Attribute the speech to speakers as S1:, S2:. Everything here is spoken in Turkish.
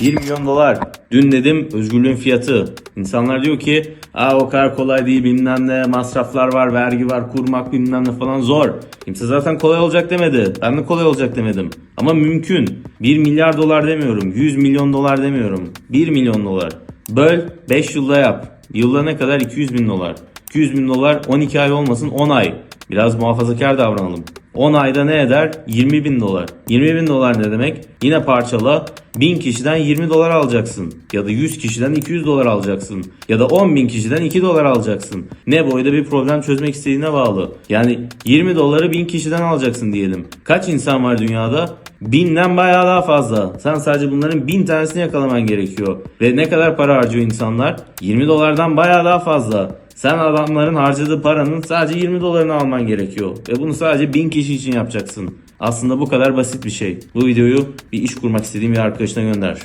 S1: 1 milyon dolar. Dün dedim özgürlüğün fiyatı. İnsanlar diyor ki Aa, o kadar kolay değil bilmem ne masraflar var vergi var kurmak bilmem ne falan zor. Kimse zaten kolay olacak demedi. Ben de kolay olacak demedim. Ama mümkün. 1 milyar dolar demiyorum. 100 milyon dolar demiyorum. 1 milyon dolar. Böl 5 yılda yap. Yılda ne kadar? 200 bin dolar. 200 bin dolar 12 ay olmasın 10 ay. Biraz muhafazakar davranalım. 10 ayda ne eder? 20 bin dolar. 20 bin dolar ne demek? Yine parçala 1000 kişiden 20 dolar alacaksın. Ya da 100 kişiden 200 dolar alacaksın. Ya da 10 bin kişiden 2 dolar alacaksın. Ne boyda bir problem çözmek istediğine bağlı. Yani 20 doları 1000 kişiden alacaksın diyelim. Kaç insan var dünyada? Binden bayağı daha fazla. Sen sadece bunların bin tanesini yakalaman gerekiyor. Ve ne kadar para harcıyor insanlar? 20 dolardan bayağı daha fazla. Sen adamların harcadığı paranın sadece 20 dolarını alman gerekiyor. Ve bunu sadece 1000 kişi için yapacaksın. Aslında bu kadar basit bir şey. Bu videoyu bir iş kurmak istediğim bir arkadaşına gönder.